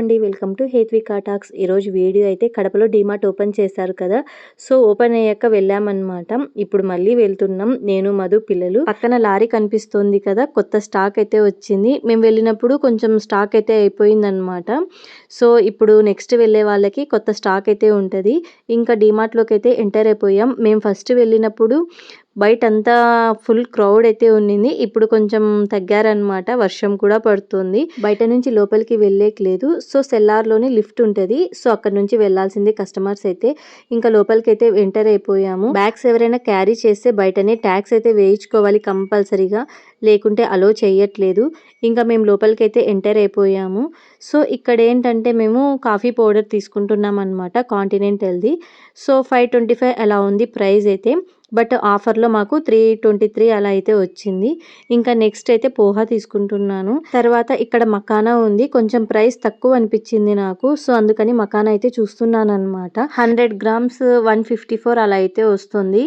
Welcome to Hethvika talks. ఈరోజు video అయితే కడపలో డీమార్ట్ ఓపెన్ చేశారు కదా. సో ఓపెన్ అయ్యాక వెళ్ళామన్నమాట. ఇప్పుడు మళ్ళీ వెళ్తున్నాం. నేను మధు పిల్లలు. పక్కన లారీ కనిపిస్తోంది కదా. కొత్త స్టాక్ అయితే వచ్చింది. మేము వెళ్ళినప్పుడు కొంచెం స్టాక్ అయితే అయిపోయిందనమాట సో ఇప్పుడు నెక్స్ట్ వెళ్ళే వాళ్ళకి కొత్త స్టాక్ అయితే ఉంటుంది. ఇంకా డీమార్ట్లోకి అయితే ఎంటర్ అయిపోయాం. మేము ఫస్ట్ వెళ్ళినప్పుడు బయట అంతా ఫుల్ క్రౌడ్ అయితే ఉన్నింది. ఇప్పుడు కొంచెం తగ్గారనమాట వర్షం కూడా పడుతుంది. బయట నుంచి లోపలికి వెళ్ళేకి సో సెల్లార్లోనే లిఫ్ట్ ఉంటుంది. సో అక్కడ నుంచి వెళ్ళాల్సింది కస్టమర్స్ అయితే. ఇంకా లోపలికి అయితే ఎంటర్ అయిపోయాము. బ్యాగ్స్ ఎవరైనా క్యారీ చేస్తే బయటనే ట్యాక్స్ అయితే వేయించుకోవాలి కంపల్సరీగా. లేకుంటే అలో చేయట్లేదు ఇంకా మేము లోపలికి అయితే ఎంటర్ అయిపోయాము. సో ఇక్కడ ఏంటంటే మేము కాఫీ పౌడర్ తీసుకుంటున్నాం అనమాట కాంటినెంటల్ది. సో ఫైవ్ ట్వంటీ ఫైవ్ అలా ఉంది ప్రైస్ అయితే. బట్ ఆఫర్లో మాకు త్రీ ట్వంటీ త్రీ అలా అయితే వచ్చింది. ఇంకా నెక్స్ట్ అయితే పోహా తీసుకుంటున్నాను. తర్వాత ఇక్కడ మకానా ఉంది. కొంచెం ప్రైస్ తక్కువ అనిపించింది నాకు. సో అందుకని మకానా అయితే చూస్తున్నాను అనమాట hundred grams one fifty four అలా అయితే వస్తుంది.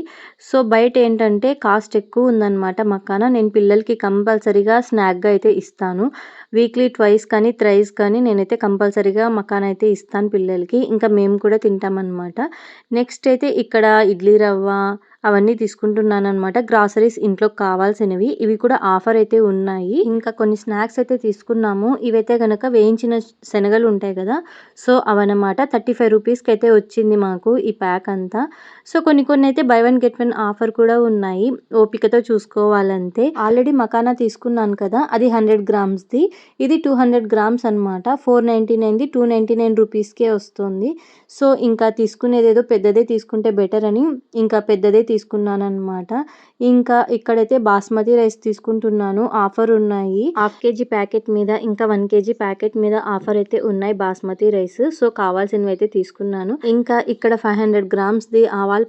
సో బయట ఏంటంటే కాస్ట్ ఎక్కువ ఉందన్నమాట మకానా. నేను పిల్లలకి కంపల్సరీగా స్నాక్గా అయితే ఇస్తాను. వీక్లీ ట్వైస్ కానీ త్రైస్ కానీ నేనైతే కంపల్సరీగా మకాన్ అయితే ఇస్తాను పిల్లలకి. ఇంకా మేము కూడా తింటామన్నమాట. నెక్స్ట్ అయితే ఇక్కడ ఇడ్లీ రవ్వ అవన్నీ తీసుకుంటున్నాను అనమాట గ్రాసరీస్ ఇంట్లో కావాల్సినవి. ఇవి కూడా ఆఫర్ అయితే ఉన్నాయి. ఇంకా కొన్ని స్నాక్స్ అయితే తీసుకున్నాము. ఇవైతే కనుక వేయించిన శనగలు ఉంటాయి కదా. సో అవన్నమాట. థర్టీ ఫైవ్ రూపీస్కి అయితే వచ్చింది మాకు ఈ ప్యాక్ అంతా. సో కొన్ని కొన్ని అయితే buy one get one offer కూడా ఉన్నాయి. ఓపికతో చూసుకోవాలంతే. ఆల్రెడీ మకానా తీసుకున్నాను కదా. అది హండ్రెడ్ గ్రామ్స్ది. ఇది టూ హండ్రెడ్ గ్రామ్స్ అనమాట ఫోర్ నైంటీ నైన్ది టూ నైంటీ నైన్ రూపీస్కే వస్తుంది. సో ఇంకా తీసుకునేది ఏదో పెద్దదే తీసుకుంటే బెటర్ అని ఇంకా పెద్దదే తీసుకున్నాను అనమాట ఇంకా ఇక్కడైతే బాస్మతి రైస్ తీసుకుంటున్నాను. ఆఫర్ ఉన్నాయి. హాఫ్ కేజీ ప్యాకెట్ మీద ఇంకా వన్ కేజీ ప్యాకెట్ మీద ఆఫర్ అయితే ఉన్నాయి బాస్మతి రైస్. సో కావాల్సినవి అయితే తీసుకున్నాను. ఇంకా ఇక్కడ ఫైవ్ హండ్రెడ్ గ్రామ్స్ ది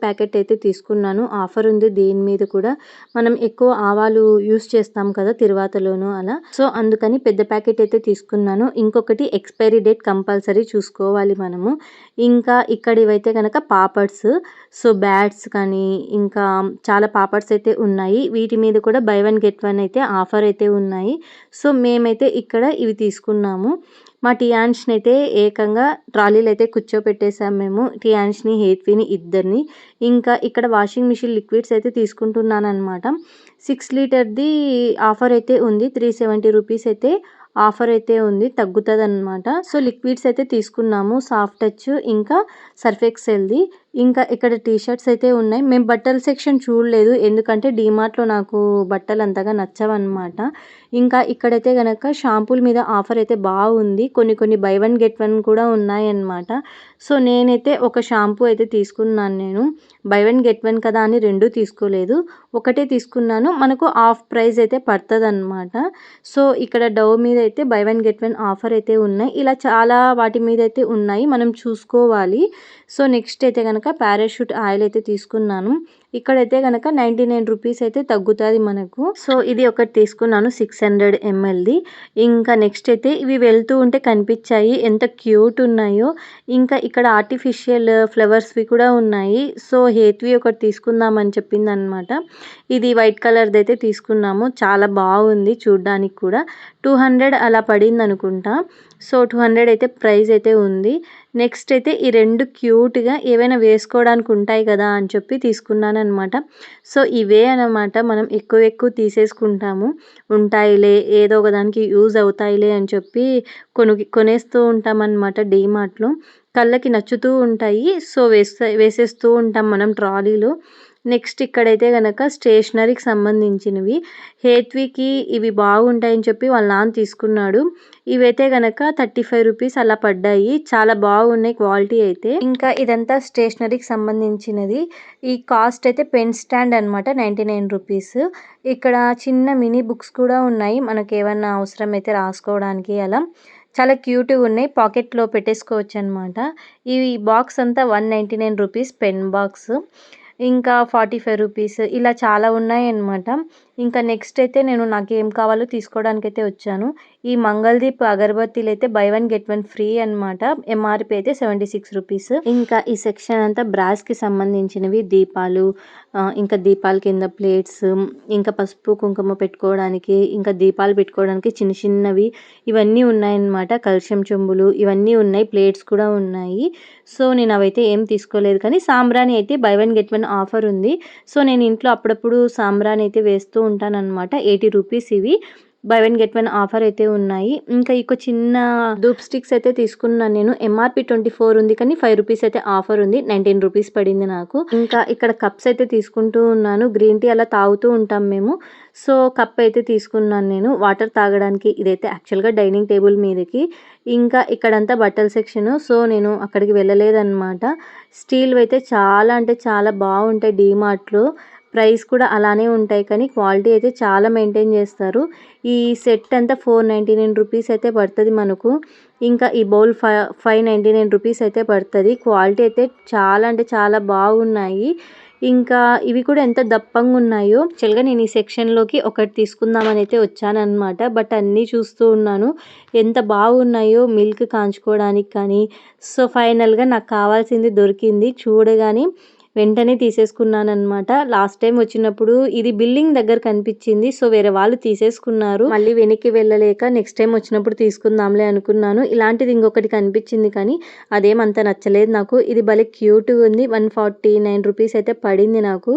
ప్యాకెట్ అయితే తీసుకున్నాను. ఆఫర్ ఉంది దీని మీద కూడా. మనం ఎక్కువ ఆవాలు యూస్ చేస్తాం కదా తిరువాతలోను అలా. సో అందుకని పెద్ద ప్యాకెట్ అయితే తీసుకున్నాను. ఇంకొకటి ఎక్స్పైరీ డేట్ కంపల్సరీ చూసుకోవాలి మనము. ఇంకా ఇక్కడ ఇవైతే కనుక పాపడ్స్ సో బ్యాట్స్ కానీ ఇంకా చాలా పాపడ్స్ అయితే ఉన్నాయి. వీటి మీద కూడా బై వన్ గెట్ వన్ అయితే ఆఫర్ అయితే ఉన్నాయి. సో మేమైతే ఇక్కడ ఇవి తీసుకున్నాము. మా టియాన్ష్ని అయితే ఏకంగా ట్రాలీలు అయితే కూర్చోపెట్టేసాం మేము. టియాన్ష్ని హేత్విని ఇద్దరిని. ఇంకా ఇక్కడ వాషింగ్ మిషన్ లిక్విడ్స్ అయితే తీసుకుంటున్నాను అనమాట సిక్స్ లీటర్ది ఆఫర్ అయితే ఉంది. త్రీ సెవెంటీ రూపీస్ అయితే ఆఫర్ అయితే ఉంది. తగ్గుతుంది అనమాట సో లిక్విడ్స్ అయితే తీసుకున్నాము. సాఫ్ట్ టచ్ ఇంకా సర్ఫ్ ఎక్సెల్ది ఇంకా ఇక్కడ టీ షర్ట్స్ అయితే ఉన్నాయి. మేము బట్టల సెక్షన్ చూడలేదు. ఎందుకంటే డీమార్ట్లో నాకు బట్టలు అంతగా నచ్చవన్నమాట. ఇంకా ఇక్కడైతే కనుక షాంపూల మీద ఆఫర్ అయితే బాగుంది. కొన్ని కొన్ని బై వన్ గెట్ వన్ కూడా ఉన్నాయన్నమాట. సో నేనైతే ఒక షాంపూ అయితే తీసుకున్నాను నేను. బై వన్ గెట్ వన్ కదా అని రెండు తీసుకోలేదు. ఒకటే తీసుకున్నాను. మనకు ఆఫ్ ప్రైస్ అయితే పడుతుంది అనమాట సో ఇక్కడ డవ్ మీద అయితే buy one get one offer అయితే ఉన్నాయి. ఇలా చాలా వాటి మీద అయితే ఉన్నాయి. మనం చూసుకోవాలి. సో నెక్స్ట్ అయితే కనుక పారాషూట్ ఆయిల్ అయితే తీసుకున్నాను. ఇక్కడైతే కనుక నైంటీ నైన్ రూపీస్ అయితే తగ్గుతుంది మనకు. సో ఇది ఒకటి తీసుకున్నాను సిక్స్ హండ్రెడ్ ఎంఎల్ది. ఇంకా నెక్స్ట్ అయితే ఇవి వెళ్తూ ఉంటే కనిపించాయి. ఎంత క్యూట్ ఉన్నాయో. ఇంకా ఇక్కడ ఆర్టిఫిషియల్ ఫ్లవర్స్వి కూడా ఉన్నాయి. సో హేత్వి ఒకటి తీసుకుందామని చెప్పింది అనమాట ఇది వైట్ కలర్ది అయితే తీసుకున్నాము. చాలా బాగుంది చూడ్డానికి కూడా. టూ హండ్రెడ్ అలా పడింది అనుకుంటా సో టూ హండ్రెడ్ అయితే ప్రైస్ అయితే ఉంది. నెక్స్ట్ అయితే ఈ రెండు క్యూట్గా ఏవైనా వేసుకోవడానికి ఉంటాయి కదా అని చెప్పి తీసుకున్నాను అనమాట సో ఇవే అనమాట మనం ఎక్కువ ఎక్కువ తీసేసుకుంటాము. ఉంటాయిలే ఏదో ఒకదానికి యూజ్ అవుతాయిలే అని చెప్పి కొను కొనేస్తూ ఉంటామన్నమాట డీమార్ట్లో. కళ్ళకి నచ్చుతూ ఉంటాయి. సో వేస్తే వేసేస్తూ ఉంటాం మనం ట్రాలీలో. నెక్స్ట్ ఇక్కడైతే కనుక స్టేషనరీకి సంబంధించినవి. హేత్వికి ఇవి బాగుంటాయని చెప్పి వాళ్ళ నాన్న తీసుకున్నాడు. ఇవైతే కనుక థర్టీ ఫైవ్ రూపీస్ అలా పడ్డాయి. చాలా బాగున్నాయి క్వాలిటీ అయితే. ఇంకా ఇదంతా స్టేషనరీకి సంబంధించినది. ఈ కాస్ట్ అయితే పెన్ స్టాండ్ అనమాట నైంటీ నైన్ రూపీస్. ఇక్కడ చిన్న మినీ బుక్స్ కూడా ఉన్నాయి. మనకి ఏమన్నా అవసరం అయితే రాసుకోవడానికి అలా. చాలా క్యూట్గా ఉన్నాయి. పాకెట్లో పెట్టేసుకోవచ్చు అనమాట ఈ బాక్స్ అంతా one ninety nine rupees pen box. ఇంకా ఫార్టీ ఫైవ్ రూపీస్ ఇలా చాలా ఉన్నాయి అన్నమాట ఇంకా నెక్స్ట్ అయితే నేను నాకు ఏం కావాలో తీసుకోవడానికి అయితే వచ్చాను. ఈ మంగళదీప్ అగరబత్తీలు అయితే buy one get one free అనమాట ఎంఆర్పి అయితే సెవెంటీ సిక్స్ రూపీస్. ఇంకా ఈ సెక్షన్ అంతా బ్రాస్కి సంబంధించినవి దీపాలు ఇంకా దీపాల కింద ప్లేట్స్ ఇంకా పసుపు కుంకుమ పెట్టుకోవడానికి ఇంకా దీపాలు పెట్టుకోవడానికి చిన్న చిన్నవి ఇవన్నీ ఉన్నాయన్నమాట. కలుషం చెంబులు ఇవన్నీ ఉన్నాయి ప్లేట్స్ కూడా ఉన్నాయి. సో నేను అవైతే ఏం తీసుకోలేదు కానీ సాంబ్రాణి అయితే buy one get one offer ఉంది. సో నేను ఇంట్లో అప్పుడప్పుడు సాంబ్రాన్ అయితే వేస్తూ ఉంటాను అనమాట ఎయిటీ రూపీస్ ఇవి. Buy one get one offer అయితే ఉన్నాయి. ఇంకా ఇక చిన్న ధూప్ స్టిక్స్ అయితే తీసుకున్నాను నేను. ఎంఆర్పి ట్వంటీ ఫోర్ ఉంది కానీ ఫైవ్ రూపీస్ అయితే ఆఫర్ ఉంది. నైన్టీన్ రూపీస్ పడింది నాకు. ఇంకా ఇక్కడ కప్స్ అయితే తీసుకుంటూ ఉన్నాను. గ్రీన్ టీ అలా తాగుతూ ఉంటాం మేము. సో కప్ అయితే తీసుకున్నాను నేను. వాటర్ తాగడానికి ఇదైతే యాక్చువల్గా డైనింగ్ టేబుల్ మీదకి. ఇంకా ఇక్కడంతా బట్టల సెక్షన్ సో నేను అక్కడికి వెళ్ళలేదన్నమాట. స్టీల్ అయితే చాలా అంటే చాలా బాగుంటాయి డీమార్ట్లో ప్రైస్ కూడా అలానే ఉంటాయి. కానీ క్వాలిటీ అయితే చాలా మెయింటైన్ చేస్తారు. ఈ సెట్ అంతా ఫోర్ నైంటీ నైన్ రూపీస్ అయితే పడుతుంది మనకు. ఇంకా ఈ bowl five five ninety nine rupees అయితే పడుతుంది. క్వాలిటీ అయితే చాలా అంటే చాలా బాగున్నాయి. ఇంకా ఇవి కూడా ఎంత దప్పంగా ఉన్నాయో. యాక్చువల్గా నేను ఈ సెక్షన్లోకి ఒకటి తీసుకుందామని అయితే వచ్చానమాట బట్ అన్నీ చూస్తూ ఉన్నాను. ఎంత బాగున్నాయో మిల్క్ కాంచుకోవడానికి కానీ. సో ఫైనల్గా నాకు కావాల్సింది దొరికింది. చూడగానే వెంటనే తీసేసుకున్నాను అనమాట లాస్ట్ టైం వచ్చినప్పుడు ఇది బిల్డింగ్ దగ్గర కనిపించింది సో వేరే వాళ్ళు తీసేసుకున్నారు. మళ్ళీ వెనక్కి వెళ్ళలేక నెక్స్ట్ టైం వచ్చినప్పుడు తీసుకుందాంలే అనుకున్నాను. ఇలాంటిది ఇంకొకటి కనిపించింది కానీ అదేమంత నచ్చలేదు నాకు. ఇది భలే క్యూట్గా ఉంది. వన్ ఫార్టీ నైన్ రూపీస్ అయితే పడింది నాకు.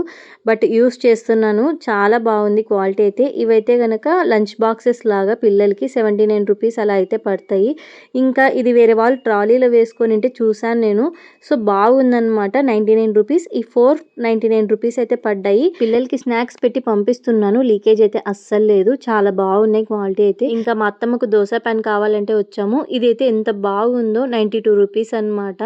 బట్ యూస్ చేస్తున్నాను. చాలా బాగుంది క్వాలిటీ అయితే. ఇవైతే కనుక లంచ్ బాక్సెస్ లాగా పిల్లలకి సెవెంటీ నైన్ రూపీస్ అలా అయితే పడతాయి. ఇంకా ఇది వేరే వాళ్ళు ట్రాలీలో వేసుకొని ఉంటే చూశాను నేను. సో బాగుందన్నమాట. నైంటీ నైన్ రూపీస్ ఈ ఫోర్ నైన్టీ నైన్ రూపీస్ అయితే పడ్డాయి. పిల్లలకి స్నాక్స్ పెట్టి పంపిస్తున్నాను. లీకేజ్ అయితే అస్సలు లేదు. చాలా బాగున్నాయి క్వాలిటీ అయితే. ఇంకా మా అత్తమ్మకు దోశ ప్యాన్ కావాలంటే వచ్చాము. ఇది అయితే ఎంత బాగుందో నైంటీ టూ రూపీస్ అనమాట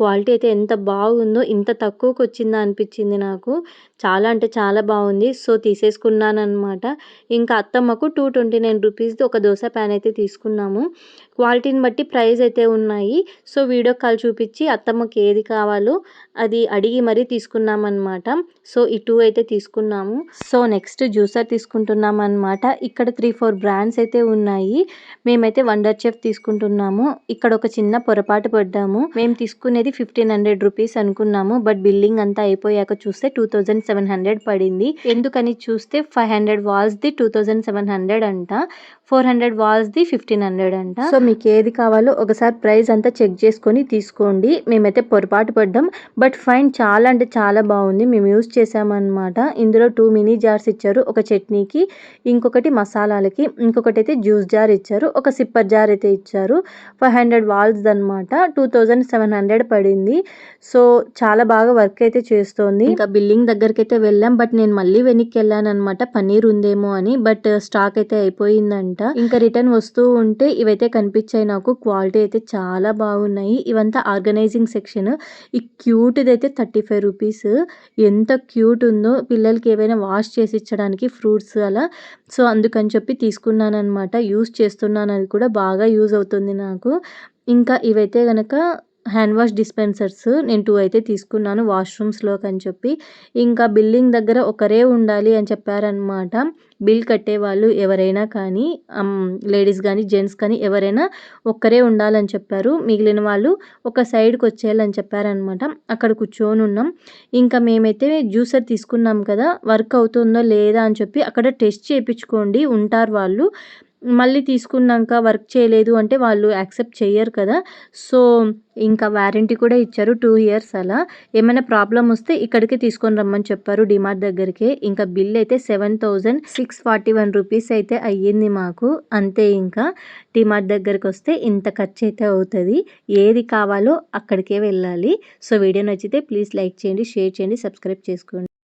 క్వాలిటీ అయితే ఎంత బాగుందో ఇంత తక్కువకి వచ్చిందా అనిపించింది నాకు. చాలా అంటే చాలా బాగుంది. సో తీసేసుకున్నాను అనమాట ఇంకా అత్తమ్మకు టూ ట్వంటీ నైన్ రూపీస్ది ఒక దోశ ప్యాన్ అయితే తీసుకున్నాము. క్వాలిటీని బట్టి ప్రైస్ అయితే ఉన్నాయి. సో వీడియో కాల్ చూపించి అత్తమ్మకి ఏది కావాలో అది అడిగి మరీ తీసుకున్నామన్నమాట. సో ఈ టూ అయితే తీసుకున్నాము. సో నెక్స్ట్ జ్యూసర్ తీసుకుంటున్నాం అనమాట ఇక్కడ త్రీ ఫోర్ బ్రాండ్స్ అయితే ఉన్నాయి. మేమైతే వండర్ చెఫ్ తీసుకుంటున్నాము. ఇక్కడ ఒక చిన్న పొరపాటు పడ్డాము. మేము తీసుకునేది ఫిఫ్టీన్ హండ్రెడ్ రూపీస్ అనుకున్నాము. బట్ బిల్లింగ్ అంతా అయిపోయాక చూస్తే టూ థౌజండ్ సెవెన్ హండ్రెడ్ పడింది. ఎందుకని చూస్తే ఫైవ్ హండ్రెడ్ వాల్స్ది టూ థౌజండ్ సెవెన్ హండ్రెడ్ అంట ఫోర్ హండ్రెడ్ వాల్స్ది ఫిఫ్టీన్ హండ్రెడ్ అంట. సో మీకు ఏది కావాలో ఒకసారి ప్రైస్ అంతా చెక్ చేసుకొని తీసుకోండి. మేమైతే పొరపాటు పడ్డాం. బట్ ఫైన్ చాలా అంటే చాలా బాగుంది. మేము యూస్ చేసామన్నమాట ఇందులో టూ మినీ జార్స్ ఇచ్చారు ఒక చట్నీకి ఇంకొకటి మసాలాలకి ఇంకొకటి అయితే జ్యూస్ జార్ ఇచ్చారు ఒక సిప్పర్ జార్ అయితే ఇచ్చారు. ఫైవ్ హండ్రెడ్ వాల్స్ అనమాట టూ థౌజండ్ సెవెన్ హండ్రెడ్ పడింది. సో చాలా బాగా వర్క్ అయితే చేస్తోంది. ఇంకా బిల్లింగ్ దగ్గరికి అయితే వెళ్ళాం. బట్ నేను మళ్ళీ వెనక్కి వెళ్ళాను అనమాట పన్నీర్ ఉందేమో అని. బట్ uh, స్టాక్ అయితే అయిపోయిందంట. ఇంకా రిటర్న్ వస్తూ ఉంటే ఇవైతే కనిపించాయి నాకు. క్వాలిటీ అయితే చాలా బాగున్నాయి. ఇవంతా ఆర్గనైజింగ్ సెక్షన్. ఈ క్యూట్ది అయితే థర్టీ ఫైవ్ రూపీస్. ఎంత క్యూట్ ఉందో పిల్లలకి ఏవైనా వాష్ చేసి ఇచ్చడానికి ఫ్రూట్స్ అలా. సో అందుకని చెప్పి తీసుకున్నాను అనమాట యూస్ చేస్తున్నాను. అది కూడా బాగా యూజ్ అవుతుంది నాకు. ఇంకా ఇవైతే కనుక హ్యాండ్ వాష్ డిస్పెన్సర్స్ నేను టూ అయితే తీసుకున్నాను వాష్రూమ్స్లోకి అని చెప్పి. ఇంకా బిల్లింగ్ దగ్గర ఒకరే ఉండాలి అని చెప్పారనమాట బిల్ కట్టేవాళ్ళు ఎవరైనా కానీ లేడీస్ కానీ జెంట్స్ కానీ ఎవరైనా ఒక్కరే ఉండాలని చెప్పారు. మిగిలిన వాళ్ళు ఒక సైడ్కి వచ్చేయాలని చెప్పారనమాట అక్కడ కూర్చొని ఉన్నాం. ఇంకా మేమైతే జ్యూసర్ తీసుకున్నాం కదా వర్క్ అవుతుందో లేదా అని చెప్పి అక్కడ టెస్ట్ చేయించుకోండి ఉంటారు వాళ్ళు. మళ్ళీ తీసుకున్నాక వర్క్ చేయలేదు అంటే వాళ్ళు యాక్సెప్ట్ చేయరు కదా. సో ఇంకా వారంటీ కూడా ఇచ్చారు టూ ఇయర్స్ అలా. ఏమైనా ప్రాబ్లం వస్తే ఇక్కడికి తీసుకొని రమ్మని చెప్పారు డిమార్ట్ దగ్గరికి. ఇంకా బిల్ అయితే seven thousand six forty one rupees అయితే అయ్యింది మాకు. అంతే ఇంకా డిమార్ట్ దగ్గరికి వస్తే ఇంత ఖర్చు అయితే అవుతుంది. ఏది కావాలో అక్కడికే వెళ్ళాలి. సో వీడియో నచ్చితే ప్లీజ్ లైక్ చేయండి షేర్ చేయండి సబ్స్క్రైబ్ చేసుకోండి.